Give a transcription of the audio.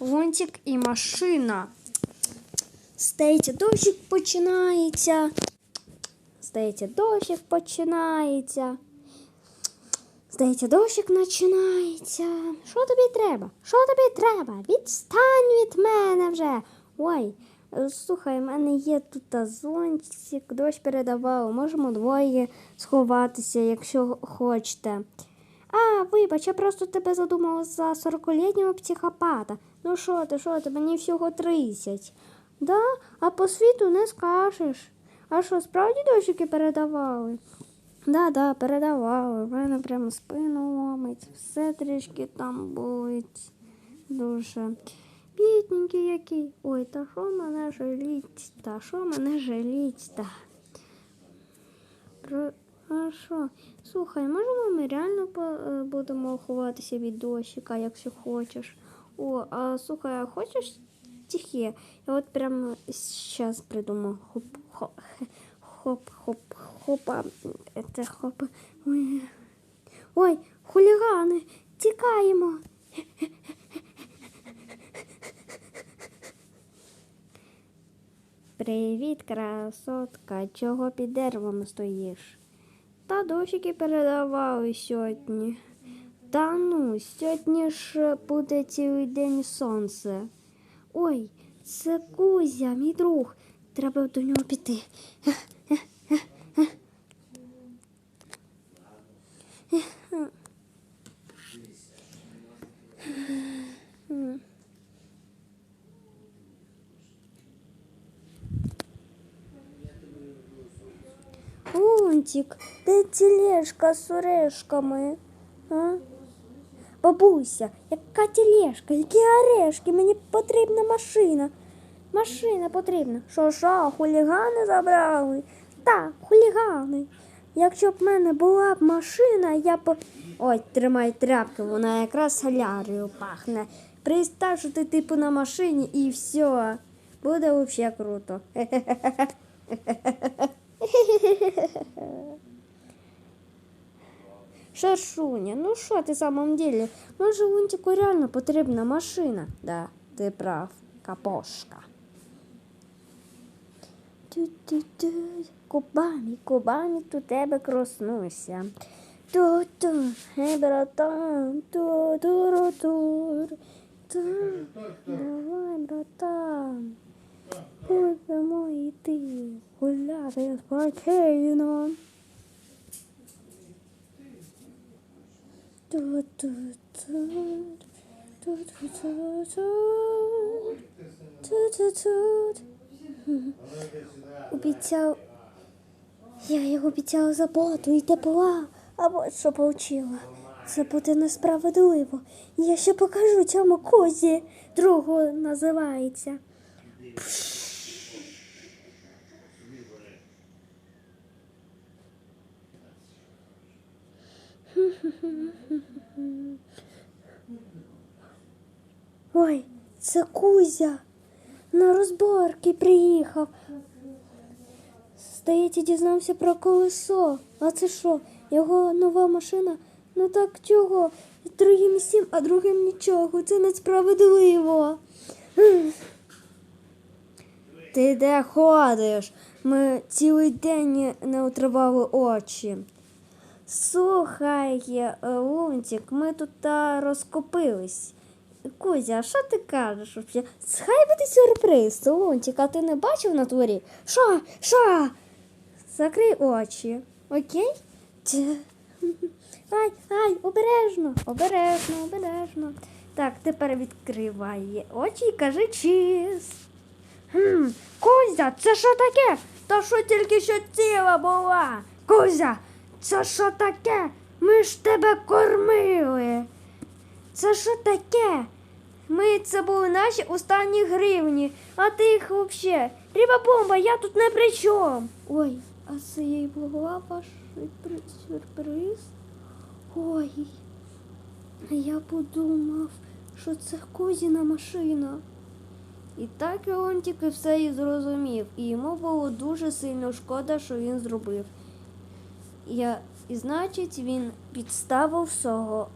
лунтик і машина. Стається, дощик починається. Здається, дощик починається. Здається, дощик починається. Що тобі треба? Що тобі треба? Відстань від мене вже. Ой, слухай, в мене є тут зонтик, дощ передавав. Можемо двоє сховатися, якщо хочете. А, вибач, я просто тебе задумала за 40-літнього психопата. Ну що ти, що ти, мені всього 30. Да? А по світу не скажеш. А що, справді дощики передавали? Да, да, передавали. В мене прямо спину ломить. Все трішки там болить. Дуже. Бідненький який. Ой, та що мене жаліть? Та що мене жаліть? Та. Про... А що? Слухай, можемо ми реально е, будемо ховатися від дощика, якщо хочеш. О, а слухай, а хочеш стихи? Я от прямо зараз придумав. Хоп, хоп, хоп, хоп, хопа. Це хоп. Ой, хулігани, тікаємо. Привіт, красотка. Чого під деревом стоїш? Та дощики передавали сьогодні. Та ну, сьогодні ж буде цілий день сонце. Ой, це Кузя, мій друг. Треба до нього піти. Лунтик, де тележка з орешками? А? Бабуся, яка тележка, які орешки? Мені потрібна машина. Машина потрібна. Що, що, хулігани забрали? Так, хулігани. Якщо б в мене була б машина, я б. Ой, тримай тряпки, вона якраз солярою пахне. Представ, що ти типу на машині і все. Буде взагалі круто. Шаршуня, ну що ти самом деле? Може Лунтику реально потрібна машина? Да, ти прав, капошка. Ту-ту-ту. Кубані, кубані, до тебе коснуся. Ту-ту, гей, братан, ту-ту-ру-тур. Ту. Давай, братан. Будемо йти гуляти спокійно. Тут-тут-тут, тут-тут-тут, тут-тут-тут. Обіцяв, я його обіцяла заботу і тепла, а от що получила. Це буде несправедливо. Я ще покажу цьому козі. Другу називається. Ой, це Кузя. На розборки приїхав. Здається, дізнався про колесо. А це що? Його нова машина? Ну так чого? Другим сім, а другим нічого. Це несправедливо. Ти де ходиш? Ми цілий день не утривали очі. Слухай, е, Лунтик, ми тут розкопились. Кузя, що ти кажеш? Хай буде сюрприз, Лунтик, а ти не бачив на дворі? Що? Що? Закрий очі. Окей? Ай, ай, обережно, обережно, обережно. Так, тепер відкривай очі і кажи чіз. Хм, Кузя, це що таке? Та що тільки що ціла була? Кузя, це що таке? Ми ж тебе кормили. Це що таке? Ми це були наші останні гривні, а ти їх взагалі. Ріба бомба, я тут не при чому. Ой, а це їй була ваш сюрпри- сюрприз? Ой, а я подумав, що це Кузіна машина. І так Леонтик і все і зрозумів, і йому було дуже сильно шкода, що він зробив. Я, і значить, він підставив свого